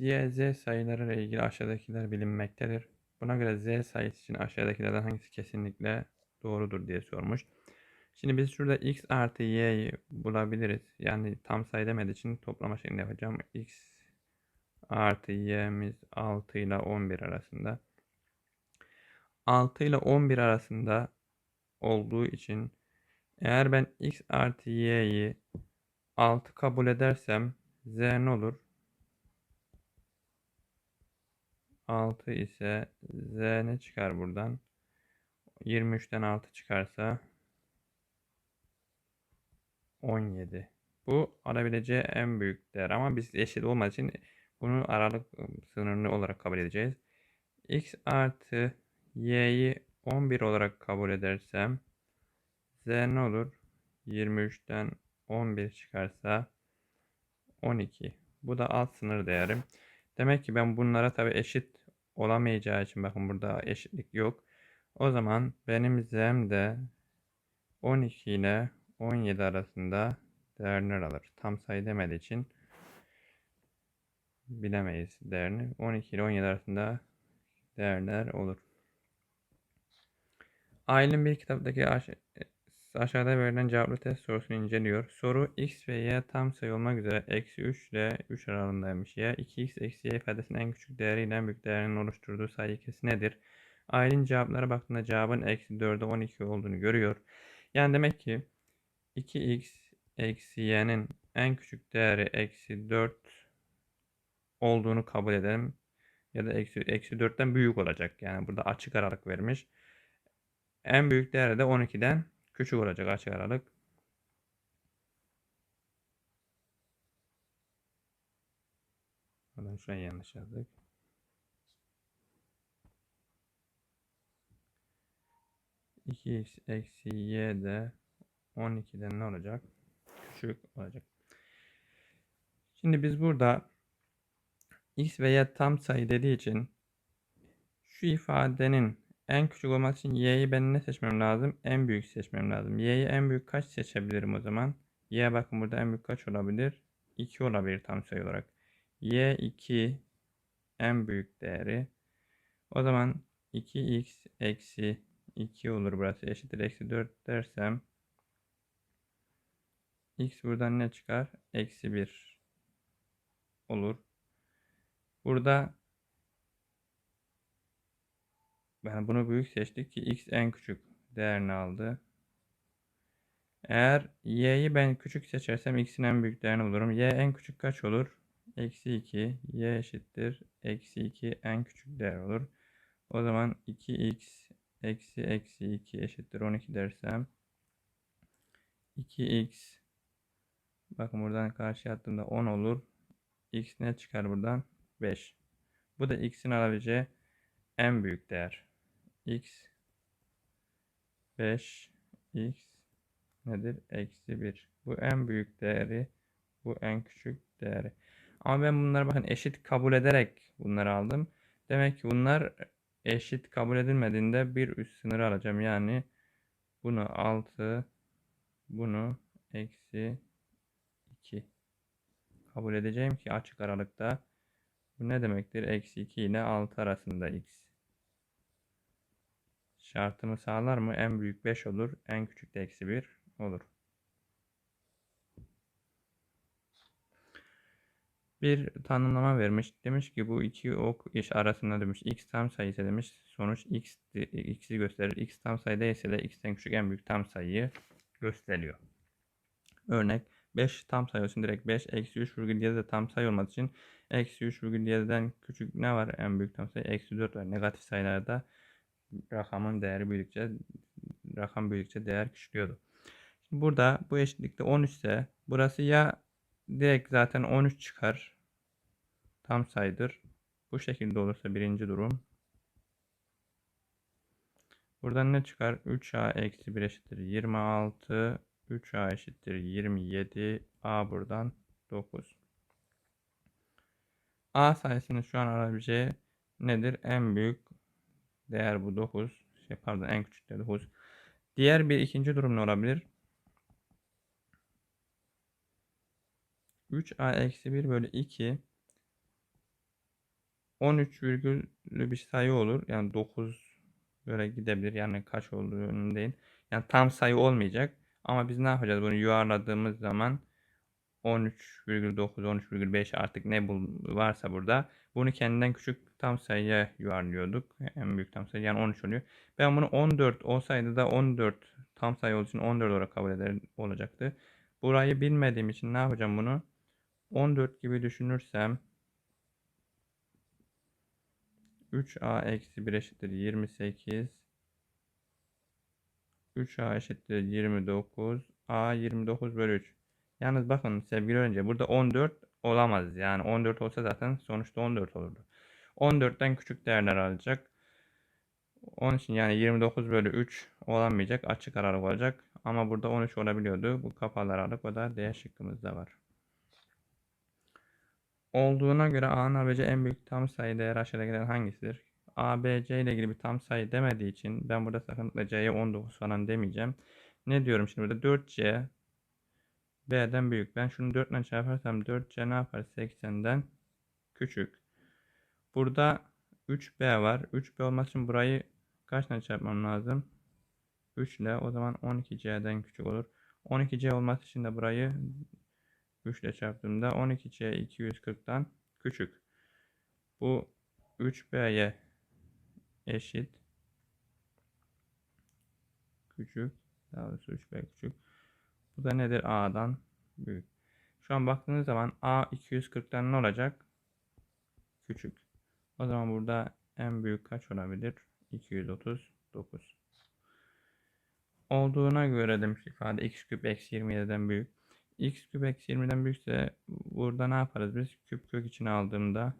x, y, z sayıları ile ilgili aşağıdakiler bilinmektedir. Buna göre z sayısı için aşağıdakilerden hangisi kesinlikle doğrudur diye sormuş. Şimdi biz şurada x artı y'yi bulabiliriz. Yani tam sayı demediği için toplama şeklinde yapacağım. x artı y'miz 6 ile 11 arasında. 6 ile 11 arasında olduğu için eğer ben x artı y'yi 6 kabul edersem z ne olur? 6 ise z ne çıkar buradan? 23'ten 6 çıkarsa 17. Bu alabileceği en büyük değer ama biz eşit olmadığı için bunu aralık sınırlı olarak kabul edeceğiz. x artı y'yi 11 olarak kabul edersem z ne olur? 23'ten 11 çıkarsa 12. Bu da alt sınır değerim. Demek ki ben bunlara tabi eşit olamayacağı için bakın burada eşitlik yok. O zaman benim z'm de 12 ile 17 arasında değerler alır. Tam sayı demediği için bilemeyiz değerini. 12 ile 17 arasında değerler olur. Ailenin bir kitaptaki aşağıda verilen cevaplı test sorusunu inceliyor. Soru x ve y tam sayı olmak üzere eksi 3 ile 3 aralığındaymış. y 2x eksi y ifadesinin en küçük değeriyle büyük değerinin oluşturduğu sayı ikisi nedir? Ailenin cevaplara baktığında cevabın eksi 4'e 12 olduğunu görüyor. Yani demek ki 2x eksi y'nin en küçük değeri eksi 4 olduğunu kabul edelim. Ya da eksi, eksi 4'ten büyük olacak. Yani burada açık aralık vermiş. En büyük değeri de 12'den küçük olacak açık aralık. Buradan şuraya yanlış yazdık. İki x eksi y de 12'den ne olacak? Küçük olacak. Şimdi biz burada x ve y tam sayı dediği için şu ifadenin en küçük olması için y'yi ben ne seçmem lazım? En büyük seçmem lazım. y'yi en büyük kaç seçebilirim o zaman? y bakın burada en büyük kaç olabilir? 2 olabilir tam sayı olarak. y 2 en büyük değeri. O zaman 2x eksi 2 olur burası eşittir eksi 4 dersem x buradan ne çıkar? Eksi 1 olur. Burada yani bunu büyük seçtik ki x en küçük değerini aldı. Eğer y'yi ben küçük seçersem x'in en büyük değerini bulurum. y en küçük kaç olur? Eksi 2. y eşittir. Eksi 2 en küçük değer olur. O zaman 2x eksi eksi 2 eşittir 12 dersem 2x bakın buradan karşı attığımda 10 olur. x ne çıkar buradan? 5. Bu da x'in alabileceği en büyük değer x 5 x nedir? Eksi 1. Bu en büyük değeri. Bu en küçük değeri. Ama ben bunları bakın eşit kabul ederek bunları aldım. Demek ki bunlar eşit kabul edilmediğinde bir üst sınır alacağım. Yani bunu 6 bunu eksi 2 kabul edeceğim ki açık aralıkta bu ne demektir? Eksi 2 ile 6 arasında x. Şartımı sağlar mı? En büyük 5 olur. En küçük de eksi 1 olur. Bir tanımlama vermiş. Demiş ki bu iki ok iş arasında demiş x tam sayısı demiş. Sonuç x x'i gösterir. x tam sayı değilse de x'ten küçük en büyük tam sayıyı gösteriyor. Örnek 5 tam sayı olsun direkt 5 eksi 3 virgül 7 de tam sayı olmadığı için eksi 3 virgül 7'den küçük ne var en büyük tam sayı eksi 4 var. Negatif sayılarda rakamın değeri büyüdükçe rakam büyüdükçe değer küçülüyordu. Şimdi burada bu eşitlikte 13 ise burası ya direkt zaten 13 çıkar. Tam sayıdır. Bu şekilde olursa birinci durum. Buradan ne çıkar? 3a eksi 1 eşittir 26. 3a eşittir 27. a buradan 9. a sayısının şu an alabileceği nedir? En büyük Değer bu 9. Şey, pardon en küçük de 9. Diğer bir ikinci durum ne olabilir? 3a eksi 1 bölü 2 13 virgüllü bir sayı olur. Yani 9 böyle gidebilir. Yani kaç olduğunu değil. Yani tam sayı olmayacak. Ama biz ne yapacağız? Bunu yuvarladığımız zaman 13,9, 13,5 artık ne varsa burada. Bunu kendinden küçük tam sayıya yuvarlıyorduk. En büyük tam sayı yani 13 oluyor. Ben bunu 14 olsaydı da 14 tam sayı olduğu için 14 olarak kabul eder olacaktı. Burayı bilmediğim için ne yapacağım bunu? 14 gibi düşünürsem 3a eksi 1 eşittir 28 3a eşittir 29 a 29 bölü 3 Yalnız bakın sevgili öğrenci burada 14 olamaz. Yani 14 olsa zaten sonuçta 14 olurdu. 14'ten küçük değerler alacak. Onun için yani 29 bölü 3 olamayacak. Açık aralık olacak. Ama burada 13 olabiliyordu. Bu kapalı aralık o da D şıkkımızda var. Olduğuna göre A'nın ABC en büyük tam sayı değeri aşağıdakilerden hangisidir? ABC ile ilgili bir tam sayı demediği için ben burada sakın C'ye 19 falan demeyeceğim. Ne diyorum şimdi burada 4C B'den büyük. Ben şunu 4 ile çarparsam 4C ne yapar? 80'den küçük. Burada 3B var. 3B olması için burayı kaç ile çarpmam lazım? 3 ile o zaman 12C'den küçük olur. 12C olması için de burayı 3 ile çarptığımda 12C 240'tan küçük. Bu 3B'ye eşit. Küçük. Daha doğrusu 3B küçük. Bu da nedir? A'dan büyük. Şu an baktığınız zaman A 240'tan ne olacak? Küçük. O zaman burada en büyük kaç olabilir? 239. Olduğuna göre demiş ifade x küp eksi 27'den büyük. x küp eksi 20'den büyükse burada ne yaparız biz? Küp kök içine aldığımda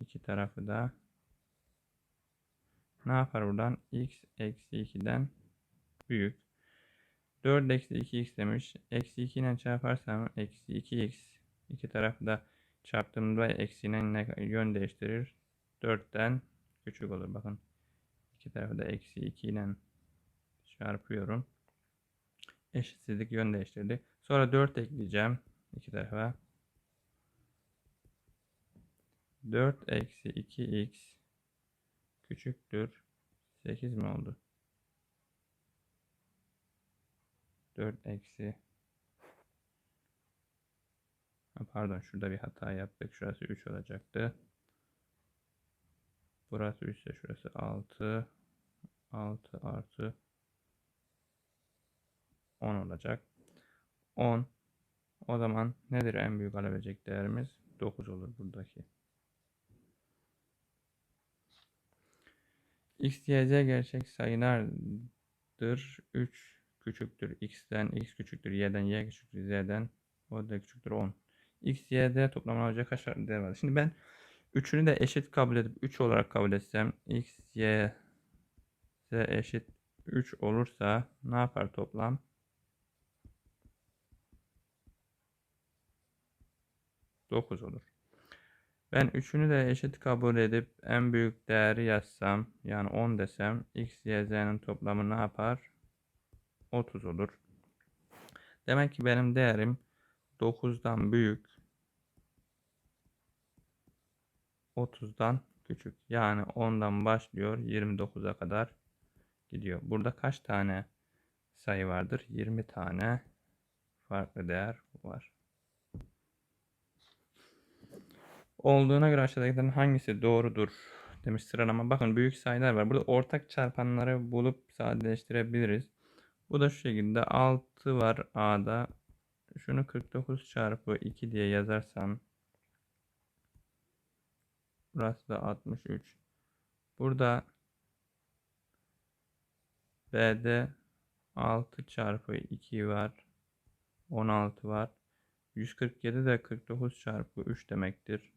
iki tarafı da ne yapar buradan? x eksi 2'den büyük. 4 eksi 2x demiş. Eksi 2 ile çarparsam eksi 2x. iki tarafı da çarptığımda eksiyle yön değiştirir. 4'ten küçük olur. Bakın. iki tarafı da eksi 2 ile çarpıyorum. Eşitsizlik yön değiştirdi. Sonra 4 ekleyeceğim. iki tarafa. 4 eksi 2x küçüktür. 8 mi oldu? 4 eksi pardon şurada bir hata yaptık. Şurası 3 olacaktı. Burası 3 ise şurası 6. 6 artı 10 olacak. 10 o zaman nedir en büyük alabilecek değerimiz? 9 olur buradaki. X, Y, Z gerçek sayılardır. 3 küçüktür x'ten x küçüktür y'den y küçüktür z'den o da küçüktür 10. x, y, z toplamına olacak kaç değer var? Şimdi ben üçünü de eşit kabul edip 3 olarak kabul etsem x, y, z eşit 3 olursa ne yapar toplam? Dokuz olur. Ben üçünü de eşit kabul edip en büyük değeri yazsam yani 10 desem x, y, z'nin toplamı ne yapar? 30 olur. Demek ki benim değerim 9'dan büyük 30'dan küçük. Yani 10'dan başlıyor 29'a kadar gidiyor. Burada kaç tane sayı vardır? 20 tane farklı değer var. Olduğuna göre aşağıdakilerin hangisi doğrudur demiş sıralama. Bakın büyük sayılar var. Burada ortak çarpanları bulup sadeleştirebiliriz. Bu da şu şekilde 6 var A'da. Şunu 49 çarpı 2 diye yazarsam burası da 63. Burada B'de 6 çarpı 2 var. 16 var. 147 de 49 çarpı 3 demektir.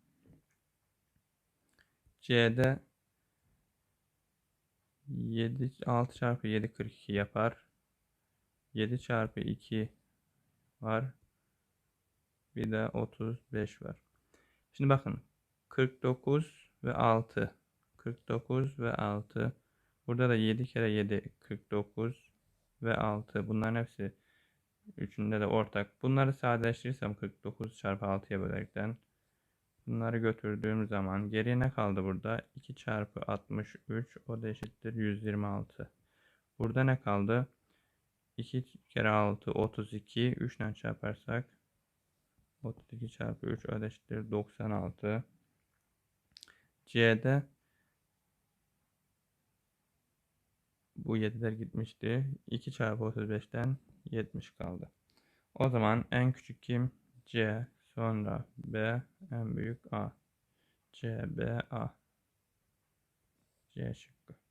C'de 7 6 çarpı 7 42 yapar. 7 çarpı 2 var. Bir de 35 var. Şimdi bakın 49 ve 6. 49 ve 6. Burada da 7 kere 7 49 ve 6. Bunların hepsi üçünde de ortak. Bunları sadeleştirirsem 49 çarpı 6'ya bölerekten Bunları götürdüğüm zaman geriye ne kaldı burada? 2 çarpı 63 o da eşittir 126. Burada ne kaldı? 2 kere 6 32 3 ile çarparsak 32 çarpı 3 o da eşittir 96. C'de bu 7'ler gitmişti. 2 çarpı 35'ten 70 kaldı. O zaman en küçük kim? C, sonra B, en büyük A. C, B, A. C şıkkı.